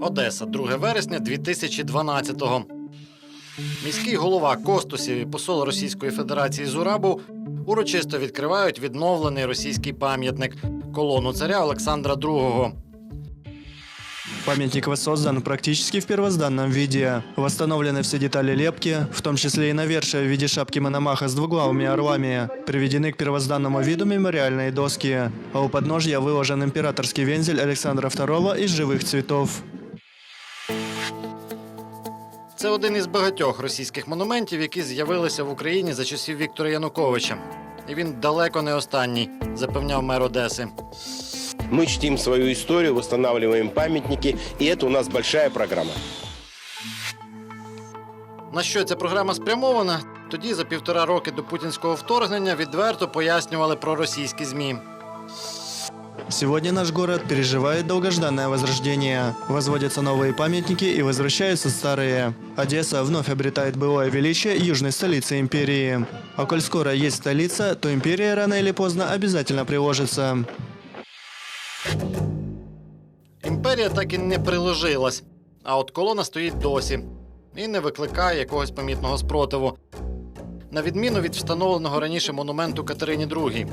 Одеса, 2 вересня 2012-го. Міський голова Костусів і посол Російської Федерації Зурабов урочисто відкривають відновлений російський пам'ятник колону царя Олександра II. Памятник воссоздан практически в первозданном виде. Восстановлены все детали лепки, в том числе и навершие в виде шапки Мономаха с двуглавыми орлами. Приведены к первозданному виду мемориальные доски, а у подножья выложен императорский вензель Александра II из живых цветов. Це один із багатьох російських монументів, які з'явилися в Україні за часів Віктора Януковича. І він далеко не останній, запевняв мер Одеси. Мы чтим свою историю, восстанавливаем памятники, и это у нас большая программа. На що ця програма спрямована? Тоді за півтора роки до путінського вторгнення відверто пояснювали про російські змі. Сегодня наш город переживает долгожданное возрождение. Возводятся новые памятники и возвращаются старые. Одесса вновь обретает былое величие южной столицы империи. А коль скоро есть столица, то империя рано или поздно обязательно приложится. Імперія так і не приложилась, а от колона стоїть досі і не викликає якогось помітного спротиву. На відміну від встановленого раніше монументу Катерині II.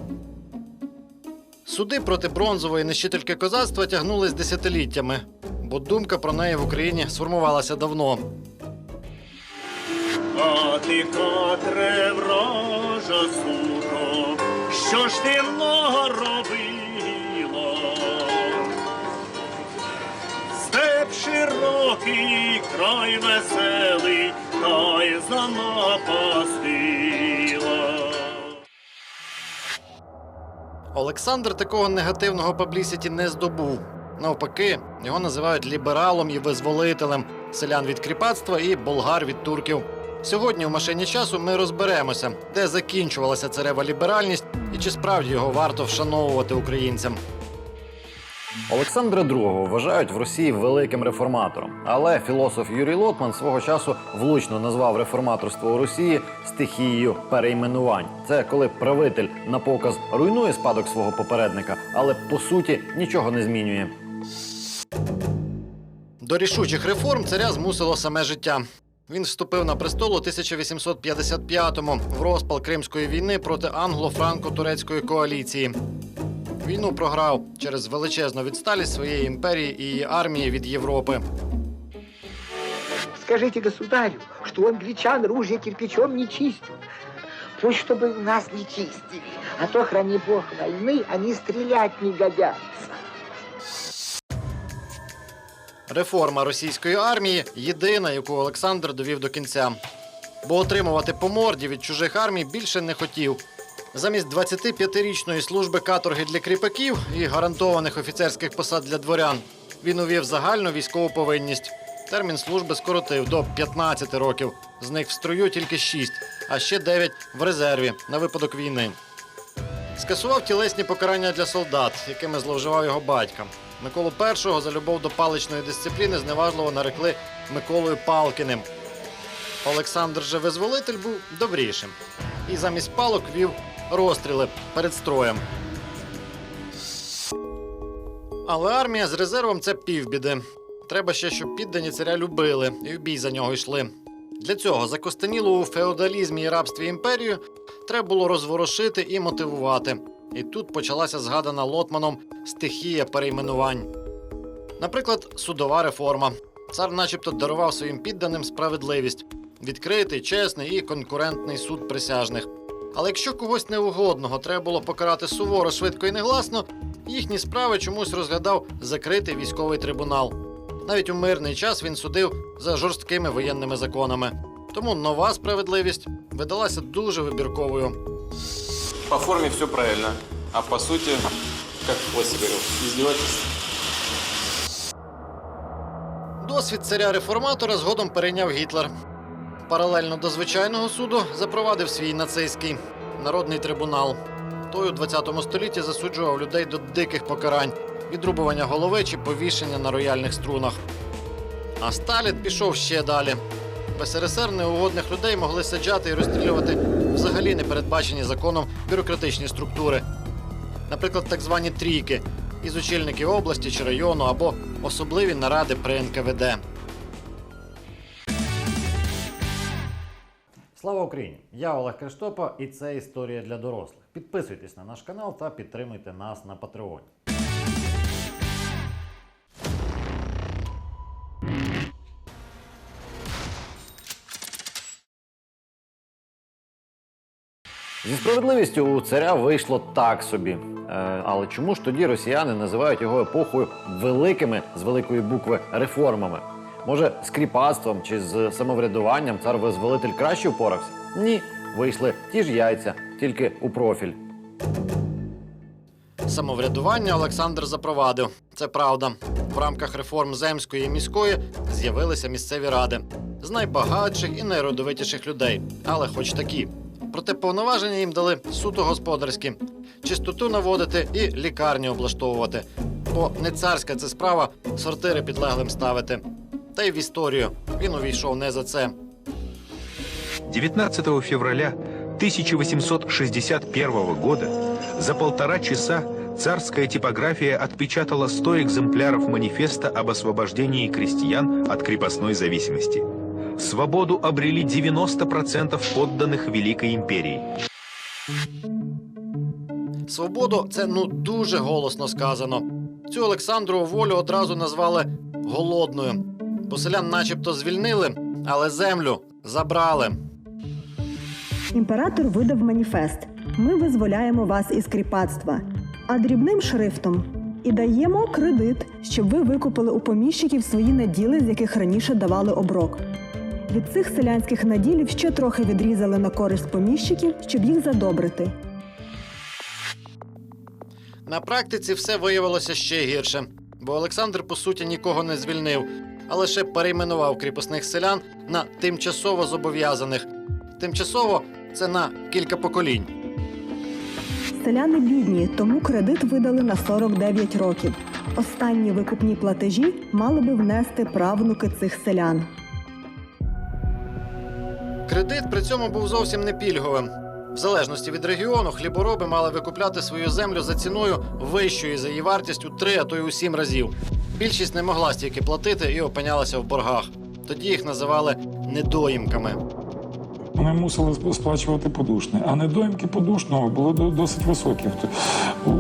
Суди проти бронзової нищительки козацтва тягнулись десятиліттями, бо думка про неї в Україні сформувалася давно. А ти котре вража суко, що ж ти много робила? Степ широкий, край веселий, та й занапастила. Олександр такого негативного паблісіті не здобув. Навпаки, його називають лібералом і визволителем селян від кріпацтва і болгар від турків. Сьогодні в машині часу ми розберемося, де закінчувалася царева ліберальність і чи справді його варто вшановувати українцям. Олександра II вважають в Росії великим реформатором, але філософ Юрій Лотман свого часу влучно назвав реформаторство у Росії стихією перейменувань. Це коли правитель на показ руйнує спадок свого попередника, але по суті нічого не змінює. До рішучих реформ царя змусило саме життя. Він вступив на престол у 1855-му в розпал Кримської війни проти англо-франко-турецької коаліції. Війну програв через величезну відсталість своєї імперії і її армії від Європи. Скажите государю, что у англичан ружья кирпичом не чистят. Пусть чтобы у нас не чистили, а то, храни бог войны, они стрелять не годятся. Реформа російської армії єдина, яку Олександр довів до кінця. Бо отримувати по морді від чужих армій більше не хотів. Замість 25-річної служби каторги для кріпаків і гарантованих офіцерських посад для дворян він увів загальну військову повинність. Термін служби скоротив до 15 років. З них в строю тільки 6, а ще 9 в резерві на випадок війни. Скасував тілесні покарання для солдат, якими зловживав його батька. Миколу І за любов до паличної дисципліни зневажливо нарекли Миколою Палкіним. Олександр же визволитель був добрішим і замість палок вів розстріли перед строєм. Але армія з резервом це півбіди. Треба ще, щоб піддані царя любили і в бій за нього йшли. Для цього закостенілу у феодалізмі і рабстві імперію треба було розворошити і мотивувати. І тут почалася згадана Лотманом стихія перейменувань. Наприклад, судова реформа. Цар, начебто, дарував своїм підданим справедливість, відкритий, чесний і конкурентний суд присяжних. Але якщо когось неугодного треба було покарати суворо, швидко і негласно, їхні справи чомусь розглядав закритий військовий трибунал. Навіть у мирний час він судив за жорсткими воєнними законами. Тому нова справедливість видалася дуже вибірковою. По форме все правильно, а по сути, как Вася говорил, издевательство. Досвід царя-реформатора згодом перейняв Гітлер. Паралельно до звичайного суду запровадив свій нацистський народний трибунал. Той у 20 столітті засуджував людей до диких покарань, відрубування голови чи повішення на рояльних струнах. А Сталін пішов ще далі. В СРСР неугодних людей могли саджати і розстрілювати взагалі не передбачені законом бюрократичні структури. Наприклад, так звані трійки із очільників області чи району або особливі наради при НКВД. Слава Україні! Я Олег Криштопа, і це історія для дорослих. Підписуйтесь на наш канал та підтримуйте нас на Патреоні. Зі справедливістю у царя вийшло так собі. Е, але чому ж тоді росіяни називають його епохою великими з великої букви реформами? Може, з кріпацтвом чи з самоврядуванням цар визволитель краще впорався? Ні, вийшли ті ж яйця, тільки у профіль. Самоврядування Олександр запровадив. Це правда. В рамках реформ земської і міської з'явилися місцеві ради з найбагатших і найродовитіших людей, але хоч такі. Проте повноваження їм дали суто господарські, чистоту наводити і лікарні облаштовувати. Бо не царська це справа сортири підлеглим ставити. Та й в історію він увійшов не за це. 19 февраля 1861 года за полтора часа царская типография отпечатала 100 экземпляров манифеста об освобождении крестьян от крепостной зависимости. Свободу обрели 90% подданных Великой империи. Свободу це ну дуже голосно сказано. Цю Олександрову волю одразу назвали голодною. Бо селян начебто звільнили, але землю забрали. Імператор видав маніфест: Ми визволяємо вас із кріпацтва, а дрібним шрифтом і даємо кредит, щоб ви викупили у поміщиків свої наділи, з яких раніше давали оброк. Від цих селянських наділів ще трохи відрізали на користь поміщиків, щоб їх задобрити. На практиці все виявилося ще гірше, бо Олександр по суті нікого не звільнив, а лише перейменував кріпосних селян на тимчасово зобов'язаних. Тимчасово це на кілька поколінь. Селяни бідні, тому кредит видали на 49 років. Останні викупні платежі мали би внести правнуки цих селян. Кредит при цьому був зовсім не пільговим. В залежності від регіону, хлібороби мали викупляти свою землю за ціною вищою за її вартість у три, а то й у сім разів. Більшість не могла стільки платити і опинялася в боргах. Тоді їх називали недоїмками. Вони мусили сплачувати подушне, а недоїмки подушного були досить високі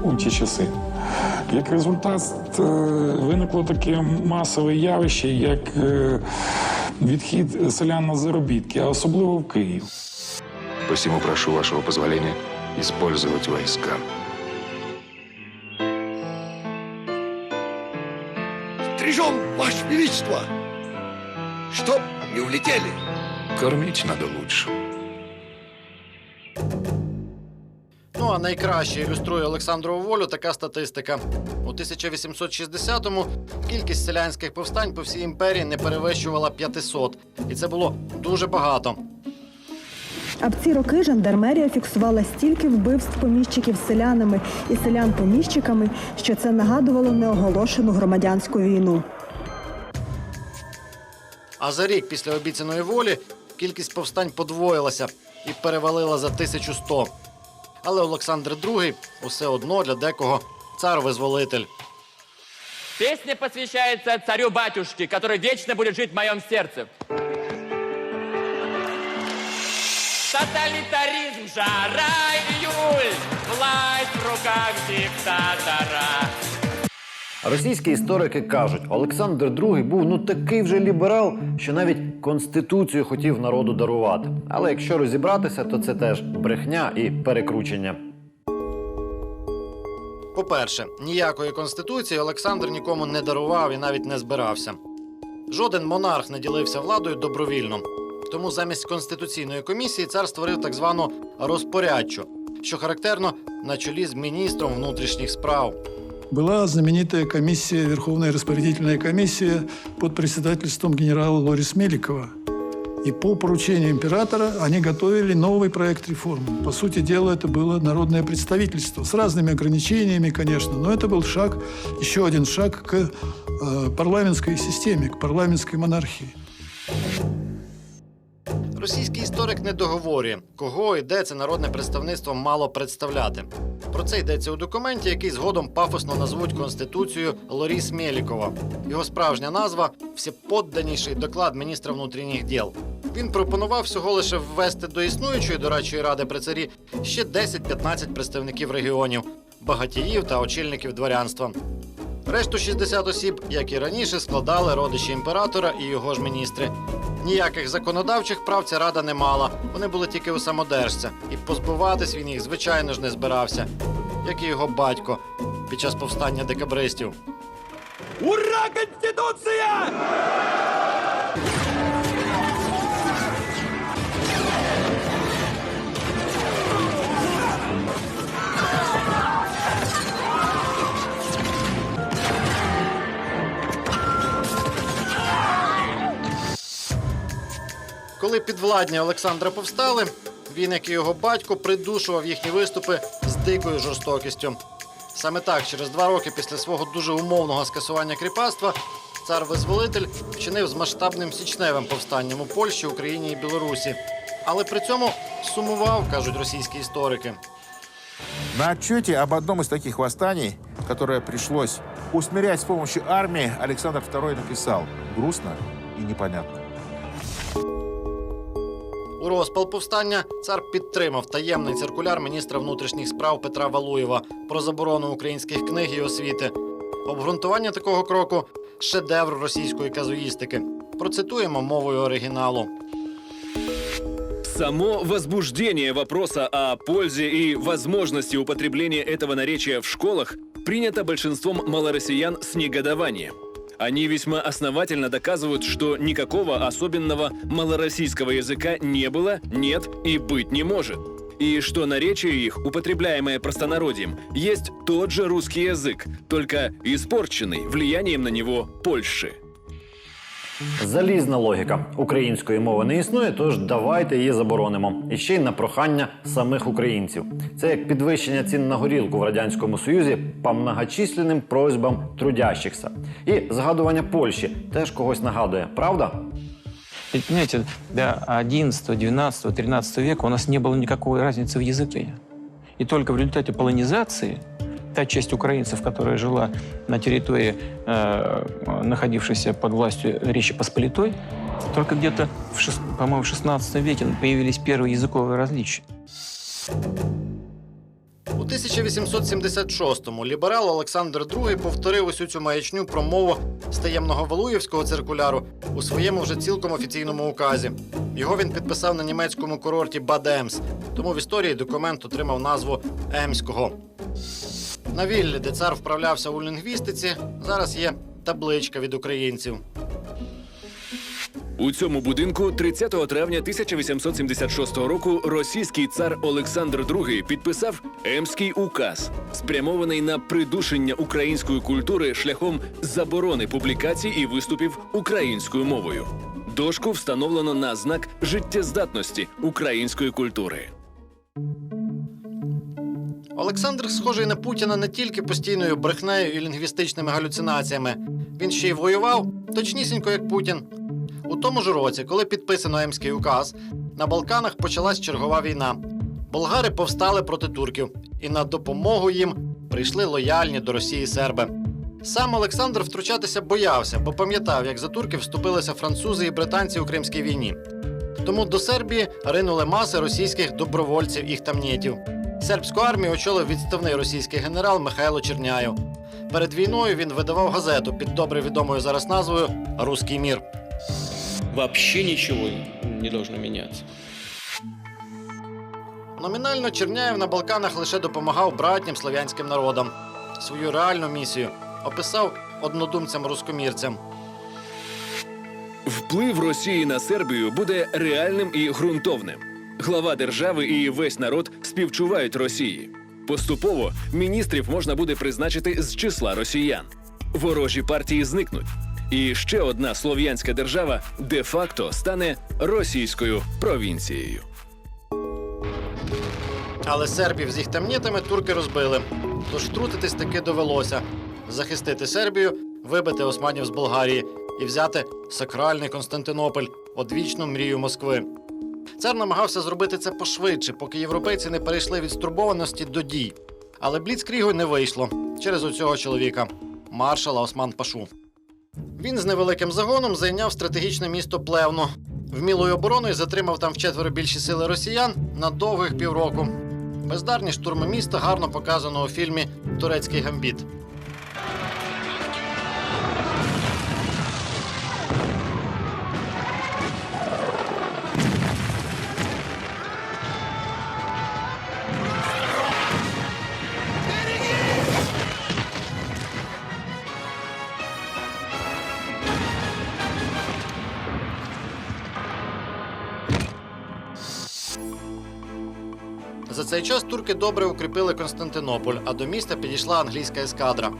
у, ті часи. Як результат, е, виникло таке масове явище, як е, відхід селян на заробітки, а особливо в Київ. Посему прошу вашего позволения использовать войска. Стрижем, Ваше Величество, чтоб не улетели. Кормить надо лучше. Ну а найкраще ілюструє Олександрову волю така статистика. У 1860-му кількість селянських повстань по всій імперії не перевищувала 500. І це було дуже багато. А в ці роки жандармерія фіксувала стільки вбивств поміщиків селянами і селян поміщиками, що це нагадувало неоголошену громадянську війну. А за рік після обіцяної волі кількість повстань подвоїлася і перевалила за 1100. Але Олександр II усе одно для декого цар-визволитель. Песня посвящается царю-батюшке, который вечно будет жить в моем сердце. Тоталитаризм, жара, июль, власть в руках диктатора. Російські історики кажуть, Олександр II був ну такий вже ліберал, що навіть конституцію хотів народу дарувати. Але якщо розібратися, то це теж брехня і перекручення. По-перше, ніякої конституції Олександр нікому не дарував і навіть не збирався. Жоден монарх не ділився владою добровільно. Тому замість конституційної комісії цар створив так звану розпорядчу, що характерно на чолі з міністром внутрішніх справ. Была знаменитая комиссия, Верховная распорядительная комиссия под председательством генерала Лорис Меликова. И по поручению императора они готовили новый проект реформы. По сути дела, это было народное представительство с разными ограничениями, конечно, но это был шаг, еще один шаг к э, парламентской системе, к парламентской монархии. Російський історик не договорює, кого і де це народне представництво мало представляти. Про це йдеться у документі, який згодом пафосно назвуть Конституцією Лоріс Мєлікова. Його справжня назва всеподданіший доклад міністра внутрішніх діл. Він пропонував всього лише ввести до існуючої дорадчої ради при царі ще 10-15 представників регіонів, багатіїв та очільників дворянства. Решту 60 осіб, як і раніше, складали родичі імператора і його ж міністри. Ніяких законодавчих прав ця рада не мала. Вони були тільки у самодержця, і позбуватись він їх, звичайно ж, не збирався, як і його батько під час повстання декабристів. Ура, Конституция! Коли підвладні Олександра повстали, він, як і його батько, придушував їхні виступи з дикою жорстокістю. Саме так, через два роки після свого дуже умовного скасування кріпацтва, цар-визволитель вчинив з масштабним січневим повстанням у Польщі, Україні і Білорусі. Але при цьому сумував, кажуть російські історики. На отчете об одном из таких восстаний, которое пришлось усмирять с помощью армии, Александр II написал «Грустно и непонятно». Розпал повстання цар підтримав таємний циркуляр міністра внутрішніх справ Петра Валуєва про заборону українських книг і освіти. Обґрунтування такого кроку шедевр російської казуїстики. Процитуємо мовою оригіналу. Само возбуждение вопроса о пользе и возможности употребления этого наречия в школах принято большинством малороссиян с негодованием. Они весьма основательно доказывают, что никакого особенного малороссийского языка не было, нет и быть не может. И что наречие их, употребляемое простонародьем, есть тот же русский язык, только испорченный влиянием на него Польши. Залізна логіка української мови не існує, тож давайте її заборонимо. І ще й на прохання самих українців. Це як підвищення цін на горілку в радянському союзі по многочисленним просьбам трудящихся. І згадування Польщі теж когось нагадує, правда? Ведь, понимаете, до 11, 12, 13 века у нас не было никакой разницы в языке. И только в результате полонизации та часть украинцев, которая жила на территории, э, находившейся под властью Речи Посполитой, только где-то, в шест- по-моему, в 16 веке появились первые языковые различия. У 1876-му ліберал Олександр II повторив усю цю маячню про мову з таємного Валуєвського циркуляру у своєму вже цілком офіційному указі. Його він підписав на німецькому курорті Бад Емс, тому в історії документ отримав назву Емського. На віллі, де цар вправлявся у лінгвістиці, зараз є табличка від українців. У цьому будинку 30 травня 1876 року російський цар Олександр II підписав Емський указ, спрямований на придушення української культури шляхом заборони публікацій і виступів українською мовою. Дошку встановлено на знак життєздатності української культури. Олександр схожий на Путіна не тільки постійною брехнею і лінгвістичними галюцинаціями. Він ще й воював точнісінько як Путін. У тому ж році, коли підписано Емський указ, на Балканах почалась чергова війна. Болгари повстали проти турків, і на допомогу їм прийшли лояльні до Росії серби. Сам Олександр втручатися боявся, бо пам'ятав, як за турків вступилися французи і британці у Кримській війні. Тому до Сербії ринули маси російських добровольців і хтамнєтів. Сербську армію очолив відставний російський генерал Михайло Черняєв. Перед війною він видавав газету під добре відомою зараз назвою Руський мір. Вообще ничего не должно меняться. Номінально Черняєв на Балканах лише допомагав братнім слов'янським народам. Свою реальну місію описав однодумцям-рускомірцям. Вплив Росії на Сербію буде реальним і ґрунтовним. Глава держави і весь народ співчувають Росії. Поступово міністрів можна буде призначити з числа росіян. Ворожі партії зникнуть. І ще одна слов'янська держава де-факто стане російською провінцією. Але сербів з їх тамнітами турки розбили. Тож втрутитись таки довелося захистити Сербію, вибити османів з Болгарії і взяти сакральний Константинополь, одвічну мрію Москви. Цар намагався зробити це пошвидше, поки європейці не перейшли від стурбованості до дій. Але Бліцкрігу не вийшло через оцього чоловіка, маршала Осман Пашу. Він з невеликим загоном зайняв стратегічне місто Плевну. Вмілою обороною затримав там вчетверо більші сили росіян на довгих півроку. Бездарні штурми міста гарно показано у фільмі Турецький гамбіт. Цей час турки добре укріпили Константинополь, а до міста підійшла англійська ескадра.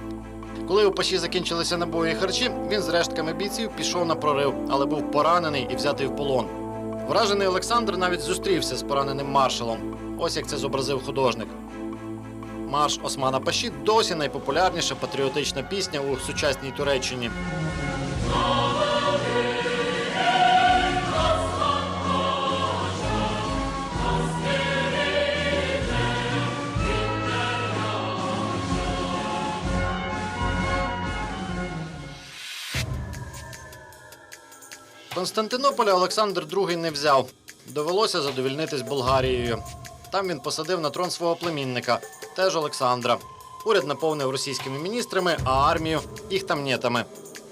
Коли у Паші закінчилися набої і харчі, він з рештками бійців пішов на прорив, але був поранений і взятий в полон. Вражений Олександр навіть зустрівся з пораненим маршалом. Ось як це зобразив художник. Марш Османа Паші досі найпопулярніша патріотична пісня у сучасній Туреччині. Константинополя Олександр II не взяв. Довелося задовільнитись Болгарією. Там він посадив на трон свого племінника, теж Олександра. Уряд наповнив російськими міністрами, а армію їх там нєтами.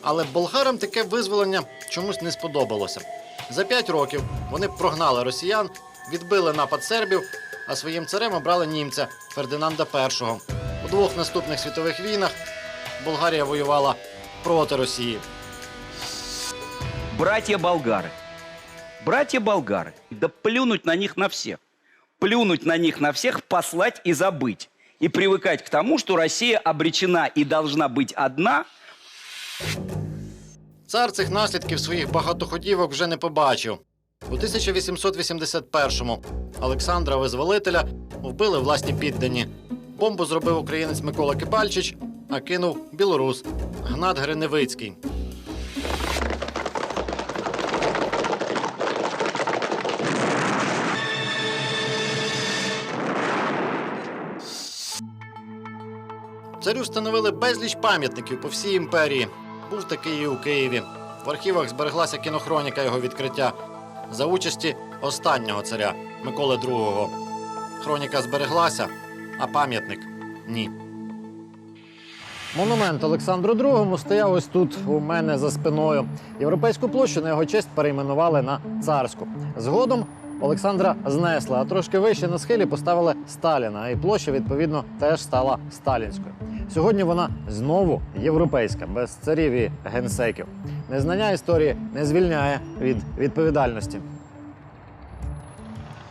Але болгарам таке визволення чомусь не сподобалося. За п'ять років вони прогнали росіян, відбили напад сербів, а своїм царем обрали німця Фердинанда І. У двох наступних світових війнах Болгарія воювала проти Росії Братья болгары. Братья болгары. Да плюнуть на них на всех. Плюнуть на них на всех, послать и забыть. И привыкать к тому, что Россия обречена и должна быть одна. Цар цих наслідків своїх багатоходівок вже не побачив. У 1881-му Олександра Визволителя вбили власні піддані. Бомбу зробив українець Микола Кибальчич, а кинув білорус Гнат Гриневицький. Царю встановили безліч пам'ятників по всій імперії. Був такий і у Києві. В архівах збереглася кінохроніка його відкриття за участі останнього царя Миколи II. Хроніка збереглася, а пам'ятник ні. Монумент Олександру II стояв ось тут у мене за спиною. Європейську площу на його честь перейменували на царську. Згодом Олександра знесли, а трошки вище на схилі поставили Сталіна, і площа відповідно теж стала сталінською. Сьогодні вона знову європейська, без царів і генсеків. Незнання історії не звільняє від відповідальності.